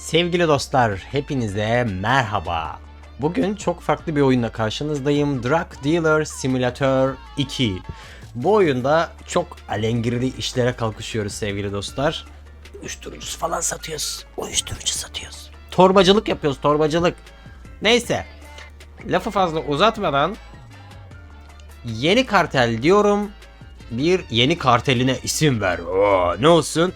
Sevgili dostlar, hepinize merhaba. Bugün çok farklı bir oyunla karşınızdayım. Drug Dealer Simulator 2. Bu oyunda çok alengirli işlere kalkışıyoruz sevgili dostlar. Uyuşturucu falan satıyoruz. Uyuşturucu satıyoruz. Torbacılık yapıyoruz, torbacılık. Neyse. Lafı fazla uzatmadan yeni kartel diyorum. Bir yeni karteline isim ver. Oo, ne olsun?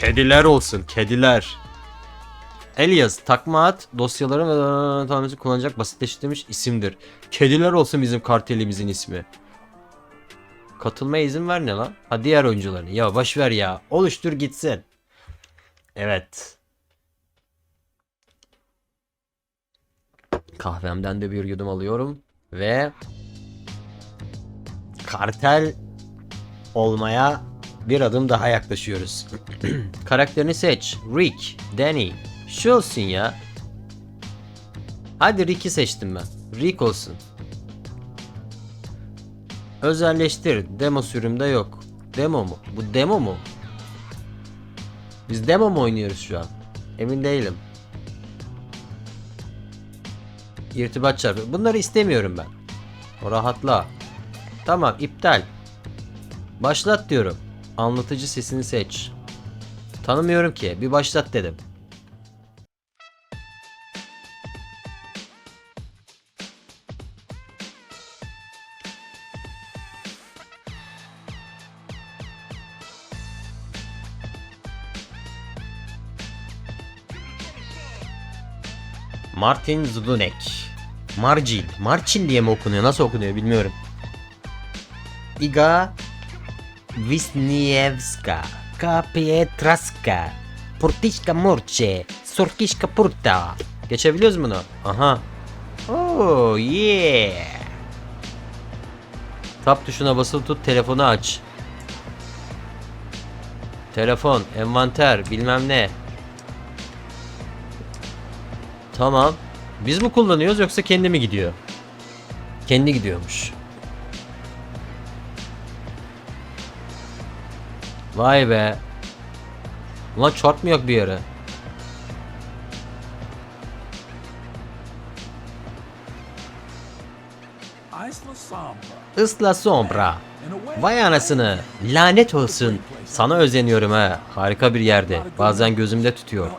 Kediler olsun, kediler. Elias, takma at, dosyaların ve tanrıcı kullanacak basitleştirilmiş isimdir. Kediler olsun bizim kartelimizin ismi. Katılmaya izin ver ne lan? Ha diğer oyuncuların. Ya boş ver ya. Oluştur gitsin. Evet. Kahvemden de bir yudum alıyorum ve kartel olmaya bir adım daha yaklaşıyoruz. Karakterini seç. Rick, Danny. Şu olsun ya. Hadi Rick'i seçtim ben. Rick olsun. Özelleştir. Demo sürümde yok. Demo mu? Bu demo mu? Biz demo mu oynuyoruz şu an? Emin değilim. İrtibat çarpı. Bunları istemiyorum ben. O rahatla. Tamam iptal. Başlat diyorum. Anlatıcı sesini seç. Tanımıyorum ki. Bir başlat dedim. Martin Zdunek. Marcin. Marcin diye mi okunuyor? Nasıl okunuyor bilmiyorum. Iga Wisniewska, Kapietraska, Purtişka Murçe, Surkişka Purta. Geçebiliyoruz bunu. Aha. Oh yeah. Tap tuşuna basılı tut telefonu aç. Telefon, envanter, bilmem ne. Tamam. Biz mi kullanıyoruz yoksa kendi mi gidiyor? Kendi gidiyormuş. Vay be. Ulan çarpmıyor bir yere. Isla Sombra. Vay anasını. Lanet olsun. Sana özeniyorum ha. Harika bir yerde. Bazen gözümde tutuyor.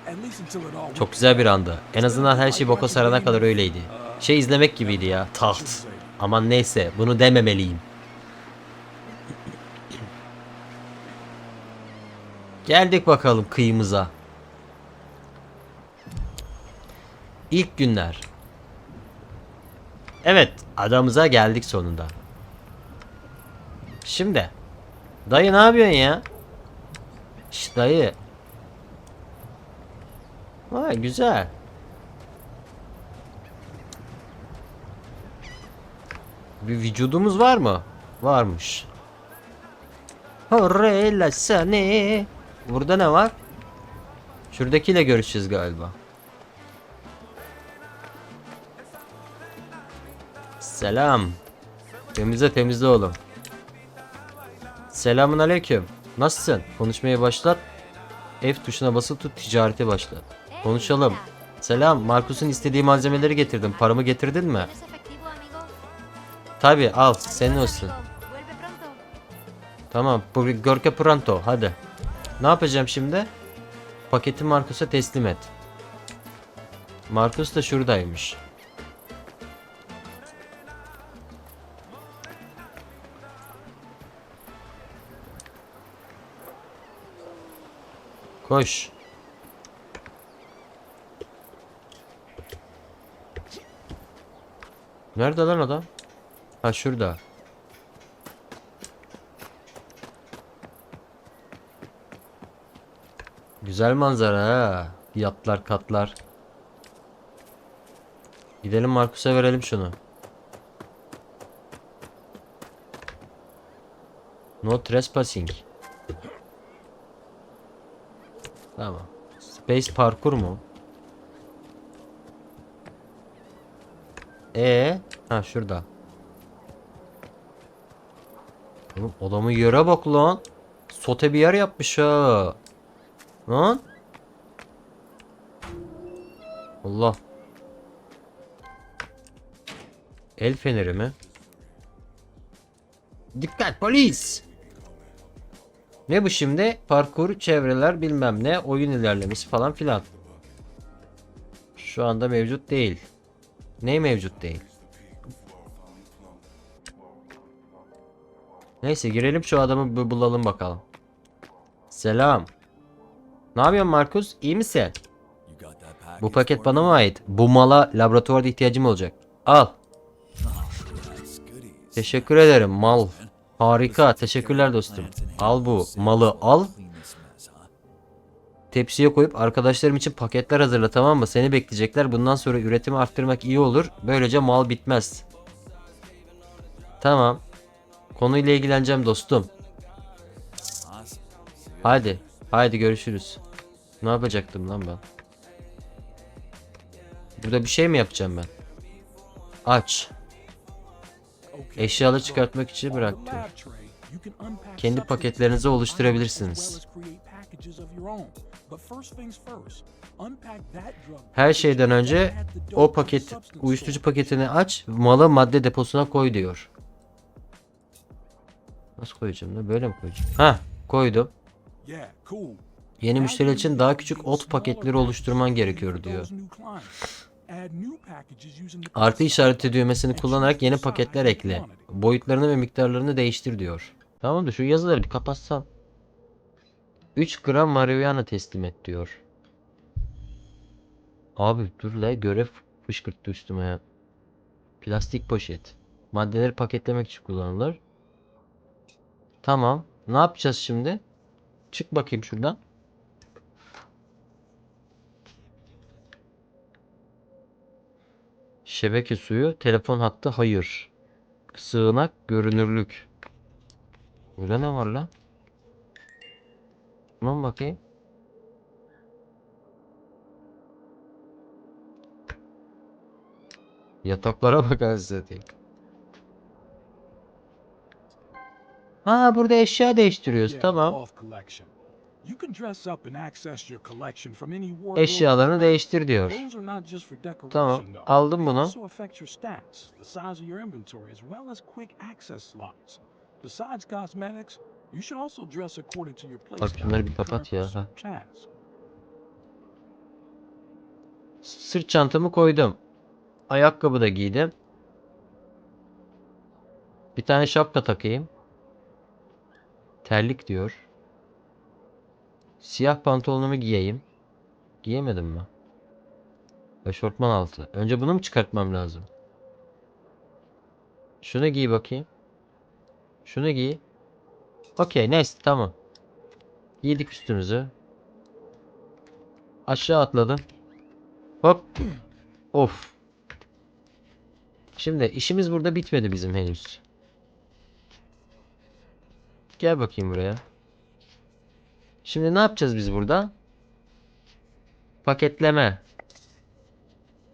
Çok güzel bir andı. En azından her şey boka sarana kadar öyleydi. Şey izlemek gibiydi ya. Taht. Aman neyse bunu dememeliyim. Geldik bakalım kıyımıza. İlk günler. Evet, adamıza geldik sonunda. Şimdi. Dayı ne yapıyorsun ya? Şş dayı. Vay güzel. Bir vücudumuz var mı? Varmış. Horrela sane. Burada ne var? Şuradakiyle görüşeceğiz galiba. Selam. Temizle temizle oğlum. Selamun aleyküm. Nasılsın? Konuşmaya başlat. F tuşuna basılı tut ticarete başla. Konuşalım. Selam. Markus'un istediği malzemeleri getirdim. Paramı getirdin mi? Tabi al. Senin olsun. Tamam. Görke pronto. Hadi. Ne yapacağım şimdi? Paketi Markus'a teslim et. Markus da şuradaymış. Koş. Nerede lan adam? Ha şurada. Güzel manzara ha. Yatlar katlar. Gidelim Markus'a verelim şunu. No trespassing. Tamam. Space parkur mu? E ha şurada. Oğlum adamın yere bak lan. Sote bir yer yapmış ha. Lan. Allah. El feneri mi? Dikkat polis! Ne bu şimdi? Parkur, çevreler bilmem ne, oyun ilerlemesi falan filan. Şu anda mevcut değil. Ne mevcut değil? Neyse girelim şu adamı bulalım bakalım. Selam. Ne yapıyorsun Markus? İyi misin? Bu paket bana mı ait? Bu mala laboratuvarda ihtiyacım olacak. Al. Teşekkür ederim mal. Harika. Teşekkürler dostum. Al bu malı al. Tepsiye koyup arkadaşlarım için paketler hazırla tamam mı? Seni bekleyecekler. Bundan sonra üretimi arttırmak iyi olur. Böylece mal bitmez. Tamam. Konuyla ilgileneceğim dostum. Hadi. Haydi görüşürüz. Ne yapacaktım lan ben? Burada bir şey mi yapacağım ben? Aç. Eşyaları çıkartmak için can unpack Kendi paketlerinizi oluşturabilirsiniz. Her şeyden önce o paket uyuşturucu paketini aç, malı madde deposuna koy diyor. Nasıl koyacağım da böyle mi koyacağım? Ha, koydum. Yeni you için daha küçük ot paketleri oluşturman gerekiyor diyor. Artı işareti düğmesini kullanarak yeni paketler ekle. Boyutlarını ve miktarlarını değiştir diyor. Tamam da şu yazıları bir kapatsam. 3 gram marihuana teslim et diyor. Abi dur la görev fışkırttı üstüme ya. Plastik poşet. Maddeleri paketlemek için kullanılır. Tamam. Ne yapacağız şimdi? Çık bakayım şuradan. Şebeke suyu, telefon hattı hayır. Sığınak, görünürlük. Burada ne var lan? Tamam bakayım. Yataklara bak satayım. Ha burada eşya değiştiriyoruz. Tamam. Eşyalarını değiştir diyor. Tamam. Aldım bunu. also affect your stats, the size of your inventory, as well as quick access slots. Besides cosmetics, you should also dress according to your playstyle şunları bir kapat ya. Sırt çantamı koydum. Ayakkabı da giydim. Bir tane şapka takayım. Terlik diyor. Siyah pantolonumu giyeyim. Giyemedim mi? Eşortman altı. Önce bunu mu çıkartmam lazım? Şunu giy bakayım. Şunu giy. Okey neyse tamam. Giydik üstümüzü. Aşağı atladım. Hop. Of. Şimdi işimiz burada bitmedi bizim henüz. Gel bakayım buraya. Şimdi ne yapacağız biz burada? Paketleme.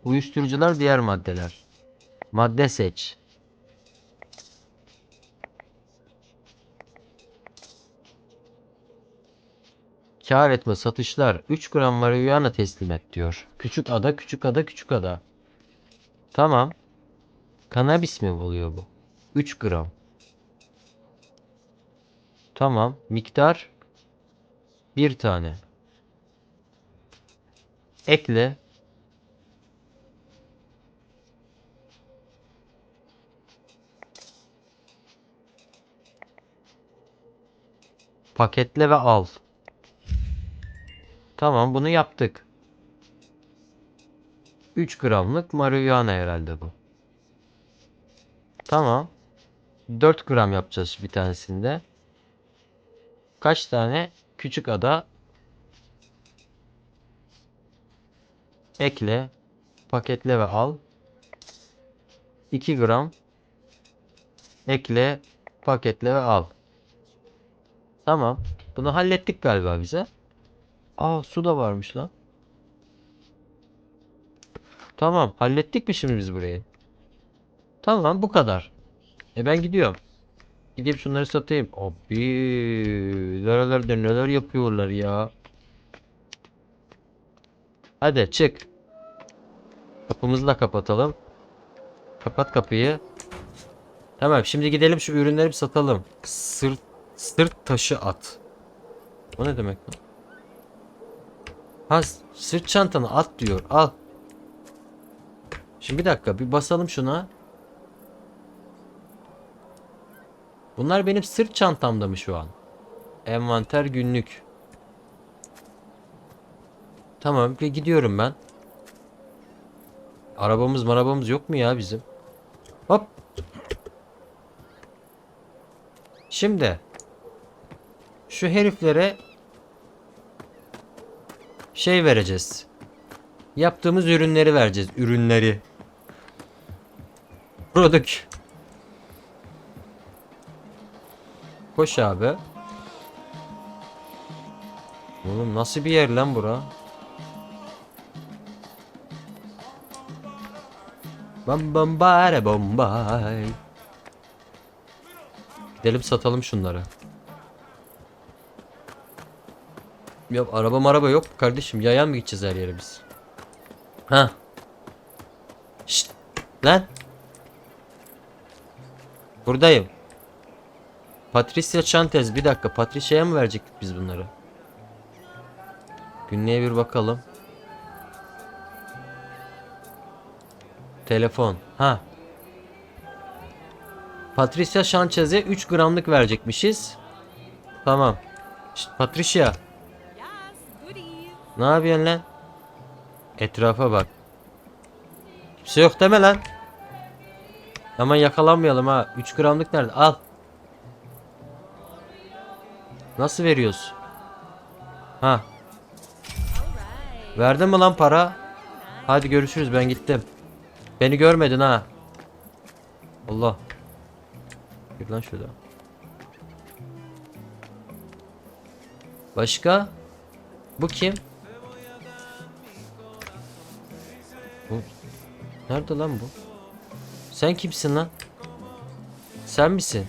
Uyuşturucular diğer maddeler. Madde seç. Kar etme satışlar 3 gram marihuana teslim et diyor. Küçük ada küçük ada küçük ada. Tamam. Kanabis mi oluyor bu? 3 gram. Tamam. Miktar bir tane. Ekle. Paketle ve al. Tamam bunu yaptık. 3 gramlık marihuana herhalde bu. Tamam. 4 gram yapacağız bir tanesinde. Kaç tane? Küçük ada. Ekle. Paketle ve al. 2 gram. Ekle. Paketle ve al. Tamam. Bunu hallettik galiba bize. Aa su da varmış lan. Tamam. Hallettik mi şimdi biz burayı? Tamam bu kadar. E ben gidiyorum. Gidip şunları satayım. Abi nerelerde neler yapıyorlar ya. Hadi çık. Kapımızı da kapatalım. Kapat kapıyı. Tamam şimdi gidelim şu ürünleri bir satalım. Sırt sırt taşı at. O ne demek? Ha sırt çantanı at diyor. Al. Şimdi bir dakika bir basalım şuna. Bunlar benim sırt çantamda mı şu an? Envanter günlük. Tamam bir gidiyorum ben. Arabamız marabamız yok mu ya bizim? Hop. Şimdi şu heriflere şey vereceğiz. Yaptığımız ürünleri vereceğiz. Ürünleri. Product. Koş abi. Oğlum nasıl bir yer lan bura? Bam bam bare bombay. Gidelim satalım şunları. Yok araba maraba yok kardeşim? Yayan mı gideceğiz her yere biz? Ha. Şşt. Lan. Buradayım. Patricia Chantez bir dakika Patricia'ya mı verecektik biz bunları? Günlüğe bir bakalım. Telefon. Ha. Patricia Sanchez'e 3 gramlık verecekmişiz. Tamam. Şşt, Patricia. Ne yapıyorsun lan? Etrafa bak. Kimse yok deme lan. Aman yakalanmayalım ha. 3 gramlık nerede? Al. Nasıl veriyoruz? Ha. Verdin mi lan para? Hadi görüşürüz ben gittim. Beni görmedin ha. Allah. Gir lan şurada. Başka? Bu kim? Bu. Nerede lan bu? Sen kimsin lan? Sen misin?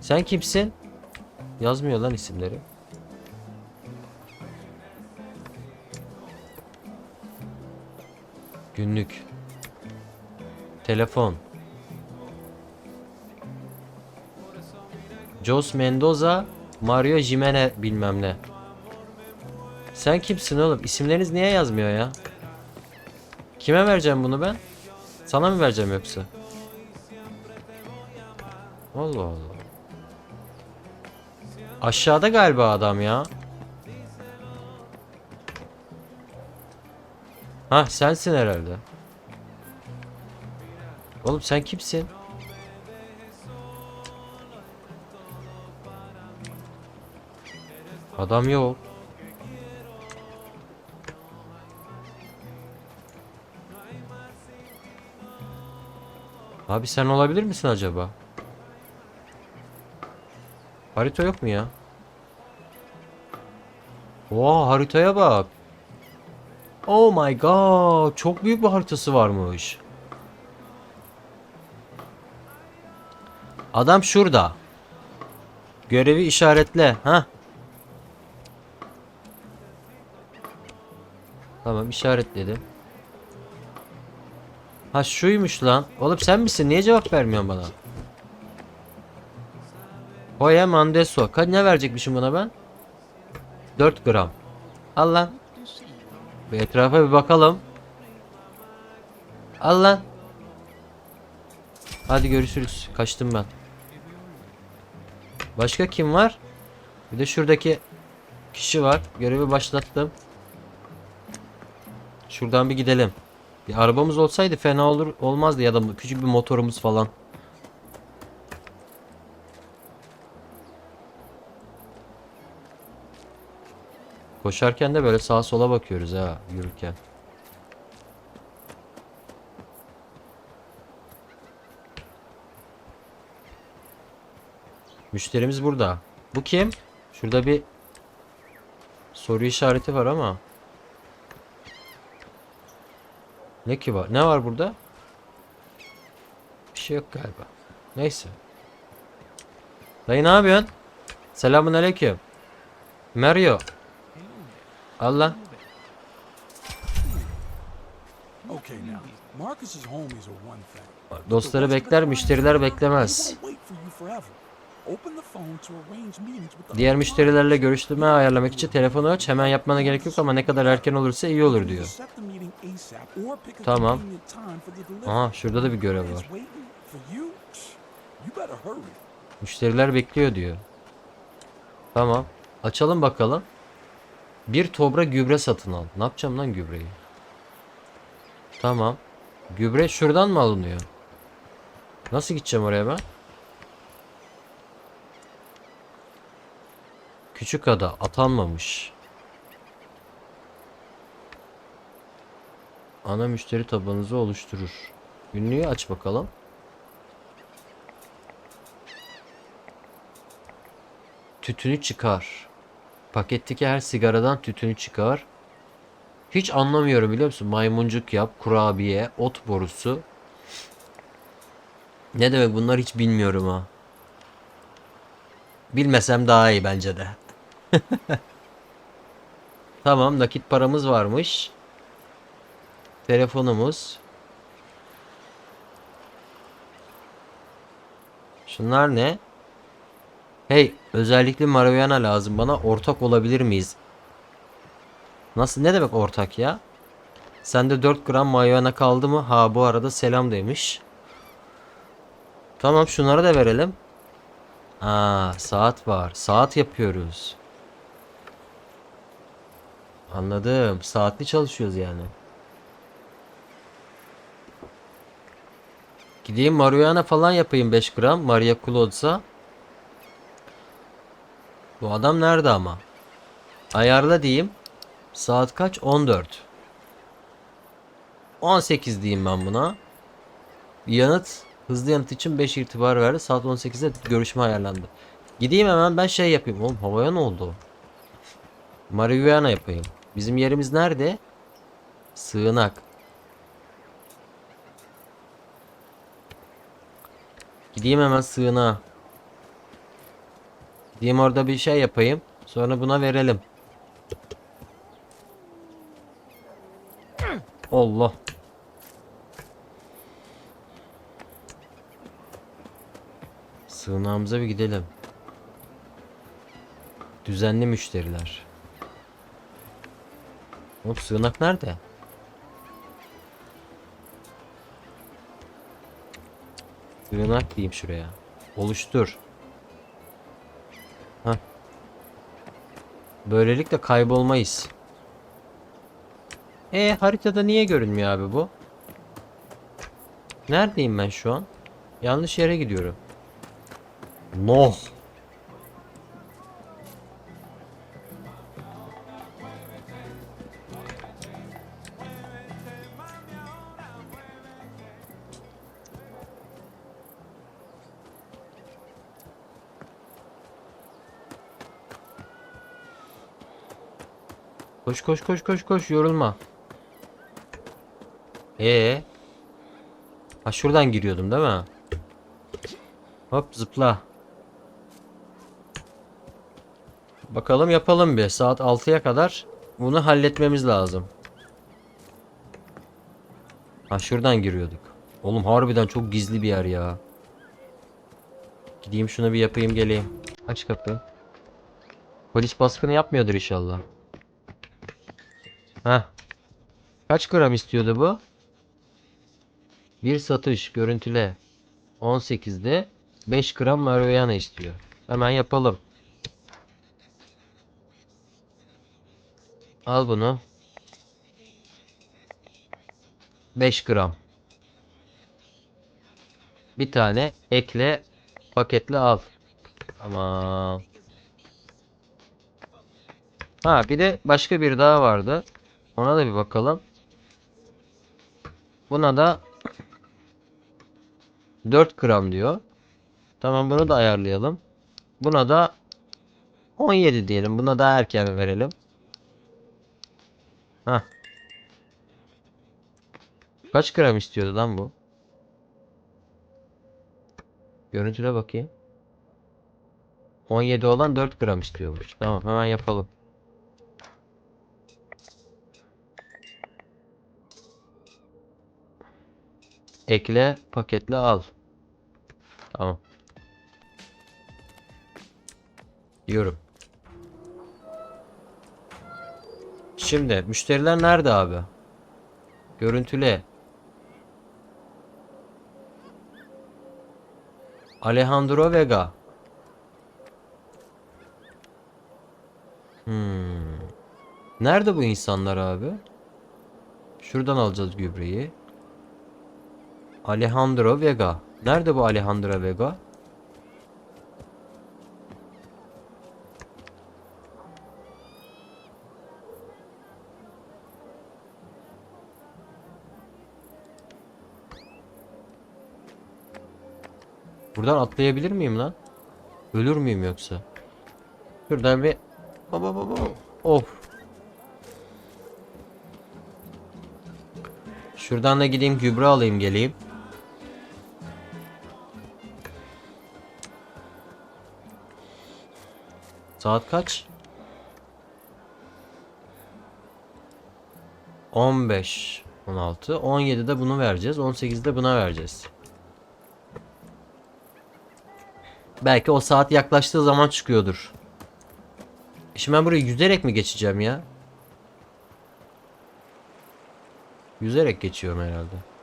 Sen kimsin? Yazmıyor lan isimleri. Günlük. Telefon. Jos Mendoza, Mario Jimene bilmem ne. Sen kimsin oğlum? İsimleriniz niye yazmıyor ya? Kime vereceğim bunu ben? Sana mı vereceğim yoksa? Allah Allah. Aşağıda galiba adam ya. Ha sensin herhalde. Oğlum sen kimsin? Adam yok. Abi sen olabilir misin acaba? Harita yok mu ya? Oha haritaya bak. Oh my god. Çok büyük bir haritası varmış. Adam şurada. Görevi işaretle. Ha? Tamam işaretledim. Ha şuymuş lan. Oğlum sen misin? Niye cevap vermiyorsun bana? Hoya Mandeso. Kaç ne verecekmişim buna ben? 4 gram. Al lan. Bir etrafa bir bakalım. Al lan. Hadi görüşürüz. Kaçtım ben. Başka kim var? Bir de şuradaki kişi var. Görevi başlattım. Şuradan bir gidelim. Bir arabamız olsaydı fena olur olmazdı ya da küçük bir motorumuz falan. Koşarken de böyle sağa sola bakıyoruz ha yürürken. Müşterimiz burada. Bu kim? Şurada bir soru işareti var ama. Ne ki var? Ne var burada? Bir şey yok galiba. Neyse. Dayı ne yapıyorsun? Selamun aleyküm. Mario. Al lan. Dostları bekler, müşteriler beklemez. Diğer müşterilerle görüştürme ayarlamak için telefonu aç. Hemen yapmana gerek yok ama ne kadar erken olursa iyi olur diyor. Tamam. Aha şurada da bir görev var. Müşteriler bekliyor diyor. Tamam. Açalım bakalım. Bir tobra gübre satın al. Ne yapacağım lan gübreyi? Tamam. Gübre şuradan mı alınıyor? Nasıl gideceğim oraya ben? Küçük ada atanmamış. Ana müşteri tabanınızı oluşturur. Ünlüyü aç bakalım. Tütünü çıkar. Paketteki her sigaradan tütünü çıkar. Hiç anlamıyorum biliyor musun? Maymuncuk yap, kurabiye, ot borusu. Ne demek bunlar hiç bilmiyorum ha. Bilmesem daha iyi bence de. tamam nakit paramız varmış. Telefonumuz. Şunlar ne? Hey, özellikle marihuana lazım bana. Ortak olabilir miyiz? Nasıl ne demek ortak ya? Sende 4 gram marihuana kaldı mı? Ha bu arada selam demiş. Tamam şunları da verelim. Aa saat var. Saat yapıyoruz. Anladım. Saatli çalışıyoruz yani. Gideyim marihuana falan yapayım 5 gram. Maria Claude'sa. Bu adam nerede ama? Ayarla diyeyim. Saat kaç? 14. 18 diyeyim ben buna. Yanıt hızlı yanıt için 5 irtibar verdi. Saat 18'de görüşme ayarlandı. Gideyim hemen ben şey yapayım. Oğlum havaya ne oldu? Marihuana yapayım. Bizim yerimiz nerede? Sığınak. Gideyim hemen sığınağa. Gideyim orada bir şey yapayım. Sonra buna verelim. Allah. Sığınağımıza bir gidelim. Düzenli müşteriler. Oğlum sığınak nerede? Sığınak diyeyim şuraya. Oluştur. Böylelikle kaybolmayız. E haritada niye görünmüyor abi bu? Neredeyim ben şu an? Yanlış yere gidiyorum. Noh. Koş koş koş koş koş yorulma. Ee. Ha şuradan giriyordum değil mi? Hop zıpla. Bakalım yapalım bir. Saat 6'ya kadar bunu halletmemiz lazım. Ha şuradan giriyorduk. Oğlum harbiden çok gizli bir yer ya. Gideyim şunu bir yapayım geleyim. Aç kapıyı. Polis baskını yapmıyordur inşallah. Heh. Kaç gram istiyordu bu? Bir satış görüntüle 18'de 5 gram marihuana istiyor. Hemen yapalım. Al bunu. 5 gram. Bir tane ekle paketle al. Tamam. Ha bir de başka bir daha vardı. Ona da bir bakalım. Buna da 4 gram diyor. Tamam bunu da ayarlayalım. Buna da 17 diyelim. Buna daha erken verelim. Hah. Kaç gram istiyordu lan bu? Görüntüle bakayım. 17 olan 4 gram istiyormuş. Tamam hemen yapalım. Ekle, paketle al. Tamam. Diyorum. Şimdi müşteriler nerede abi? Görüntüle. Alejandro Vega. Hmm. Nerede bu insanlar abi? Şuradan alacağız gübreyi. Alejandro Vega. Nerede bu Alejandro Vega? Buradan atlayabilir miyim lan? Ölür müyüm yoksa? Şuradan bir baba baba of. Şuradan da gideyim gübre alayım geleyim. Saat kaç? 15 16 17'de bunu vereceğiz 18'de buna vereceğiz. Belki o saat yaklaştığı zaman çıkıyordur. Şimdi ben buraya yüzerek mi geçeceğim ya? Yüzerek geçiyorum herhalde.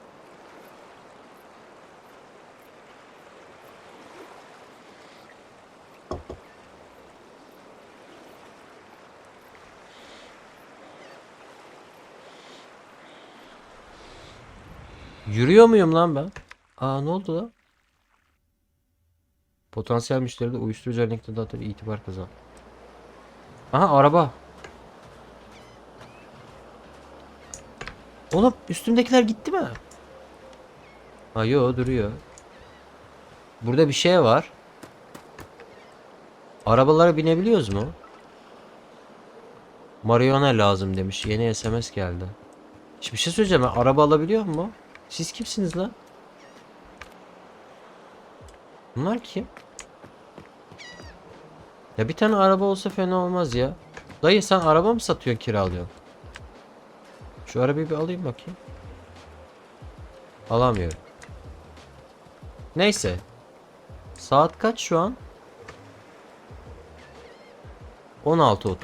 Yürüyor muyum lan ben? Aa ne oldu lan? Potansiyel müşteride uyuşturucu örnekte dağıtır itibar kazan. Aha araba. Oğlum üstümdekiler gitti mi? Ha yo duruyor. Burada bir şey var. Arabalara binebiliyoruz mu? Mariona lazım demiş. Yeni SMS geldi. Şimdi bir şey söyleyeceğim. Araba alabiliyor mu? Siz kimsiniz lan? Bunlar kim? Ya bir tane araba olsa fena olmaz ya. Dayı sen araba mı satıyorsun kiralıyorsun? Şu arabayı bir alayım bakayım. Alamıyorum. Neyse. Saat kaç şu an? 16.30.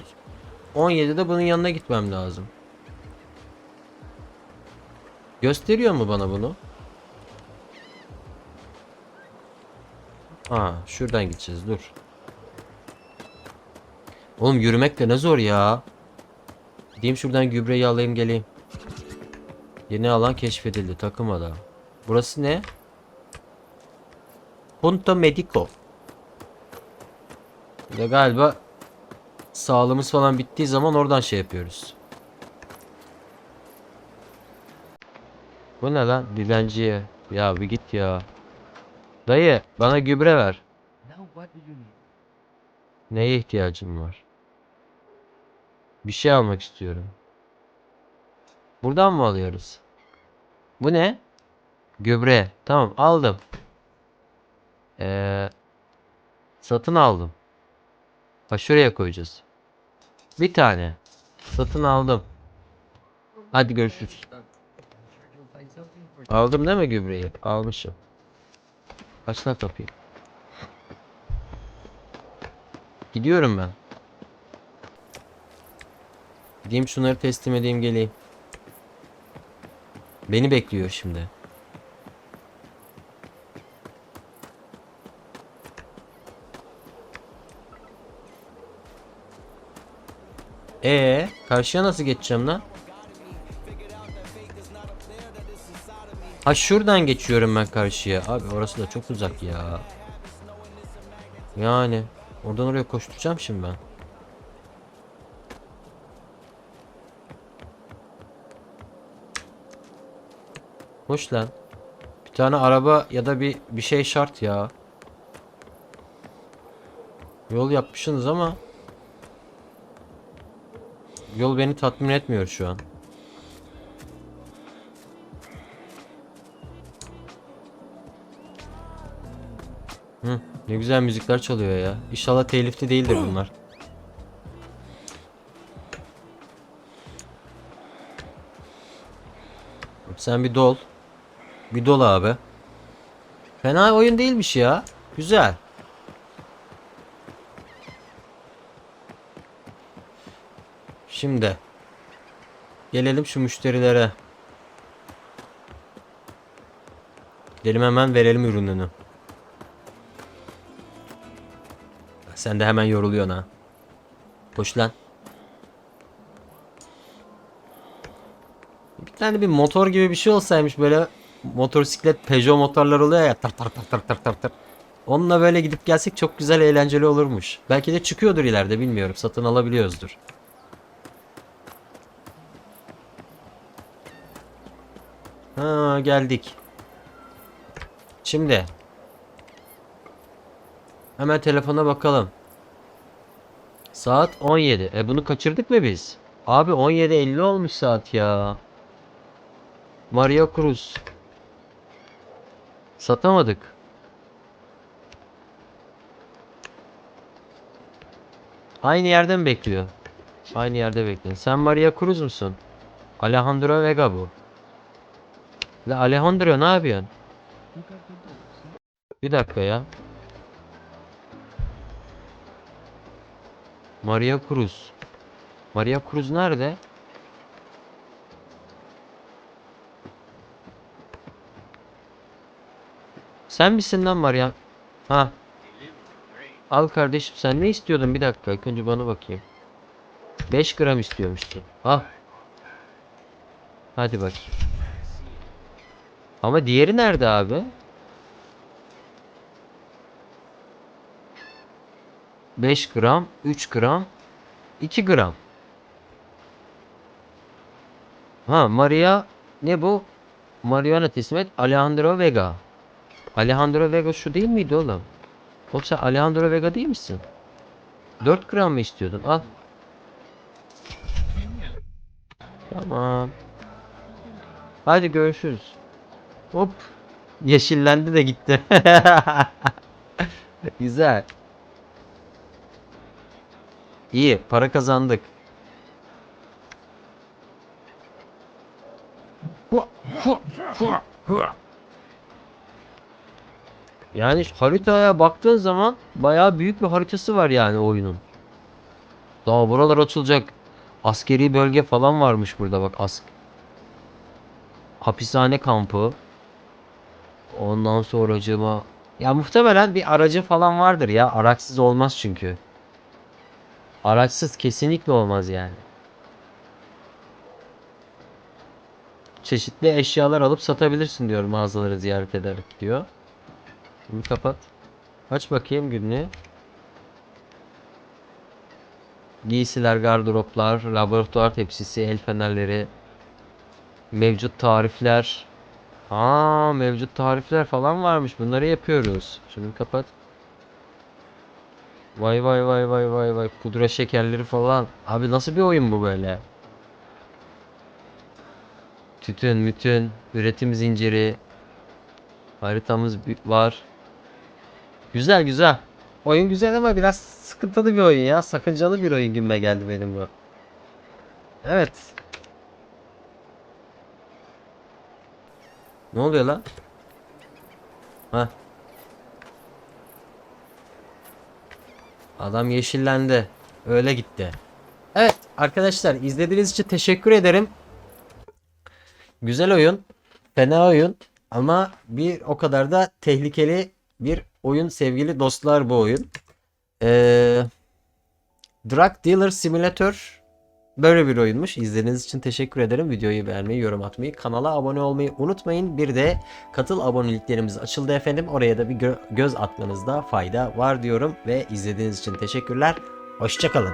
17'de bunun yanına gitmem lazım. Gösteriyor mu bana bunu? Ha, şuradan gideceğiz. Dur. Oğlum yürümek de ne zor ya. Gideyim şuradan gübreyi alayım geleyim. Yeni alan keşfedildi. Takım ada. Burası ne? Punto Medico. Ve galiba sağlığımız falan bittiği zaman oradan şey yapıyoruz. Bu ne lan? Dilenciye. Ya bir git ya. Dayı bana gübre ver. Neye ihtiyacım var? Bir şey almak istiyorum. Buradan mı alıyoruz? Bu ne? Gübre. Tamam aldım. Ee, satın aldım. Ha şuraya koyacağız. Bir tane. Satın aldım. Hadi görüşürüz. Aldım değil mi gübreyi? Almışım. Aç lan kapıyı. Gidiyorum ben. Gideyim şunları teslim edeyim geleyim. Beni bekliyor şimdi. Ee, karşıya nasıl geçeceğim lan? Ha şuradan geçiyorum ben karşıya. Abi orası da çok uzak ya. Yani oradan oraya koşturacağım şimdi ben. Hoş lan. Bir tane araba ya da bir bir şey şart ya. Yol yapmışsınız ama yol beni tatmin etmiyor şu an. Ne güzel müzikler çalıyor ya. İnşallah telifli değildir bunlar. Sen bir dol. Bir dolu abi. Fena oyun değilmiş ya. Güzel. Şimdi gelelim şu müşterilere. Gidelim hemen verelim ürününü. Sen de hemen yoruluyorsun ha. Koş lan. Bir tane bir motor gibi bir şey olsaymış böyle motosiklet Peugeot motorlar oluyor ya tar tar tar tar tar tar tar. Onunla böyle gidip gelsek çok güzel eğlenceli olurmuş. Belki de çıkıyordur ileride bilmiyorum. Satın alabiliyoruzdur. Ha geldik. Şimdi hemen telefona bakalım. Saat 17. E bunu kaçırdık mı biz? Abi 17.50 olmuş saat ya. Maria Cruz. Satamadık. Aynı yerden bekliyor. Aynı yerde bekliyor. Sen Maria Cruz musun? Alejandro Vega bu. La Alejandro ne yapıyorsun? Bir dakika ya. Maria Cruz. Maria Cruz nerede? Sen misin lan Maria? Ha. Al kardeşim sen ne istiyordun bir dakika ilk önce bana bakayım. 5 gram istiyormuşsun. Al. Hadi bak. Ama diğeri nerede abi? 5 gram, 3 gram, 2 gram. Ha Maria ne bu? Mariana teslim et. Alejandro Vega. Alejandro Vega şu değil miydi oğlum? Oğlum sen Alejandro Vega değil misin? 4 gram mı istiyordun? Al. Tamam. Hadi görüşürüz. Hop. Yeşillendi de gitti. Güzel. İyi, para kazandık. Yani haritaya baktığın zaman bayağı büyük bir haritası var yani oyunun. Daha buralar açılacak. Askeri bölge falan varmış burada bak. Ask Hapishane kampı. Ondan sonracığıma ya muhtemelen bir aracı falan vardır ya. Araçsız olmaz çünkü. Araçsız kesinlikle olmaz yani. Çeşitli eşyalar alıp satabilirsin diyor mağazaları ziyaret ederek diyor. Şimdi kapat. Aç bakayım günlüğü. Giysiler, gardıroplar, laboratuvar tepsisi, el fenerleri, mevcut tarifler. Aa, mevcut tarifler falan varmış. Bunları yapıyoruz. Şunu kapat. Vay vay vay vay vay vay. Pudra şekerleri falan. Abi nasıl bir oyun bu böyle? Tütün, mütün, üretim zinciri. Haritamız var. Güzel güzel. Oyun güzel ama biraz sıkıntılı bir oyun ya. Sakıncalı bir oyun gibime geldi benim bu. Evet. Ne oluyor lan? Ha. Adam yeşillendi. Öyle gitti. Evet arkadaşlar izlediğiniz için teşekkür ederim. Güzel oyun. Fena oyun. Ama bir o kadar da tehlikeli bir oyun sevgili dostlar bu oyun. Ee, Drug Dealer Simulator böyle bir oyunmuş. İzlediğiniz için teşekkür ederim. Videoyu beğenmeyi, yorum atmayı, kanala abone olmayı unutmayın. Bir de katıl aboneliklerimiz açıldı efendim. Oraya da bir gö- göz atmanızda fayda var diyorum. Ve izlediğiniz için teşekkürler. Hoşçakalın.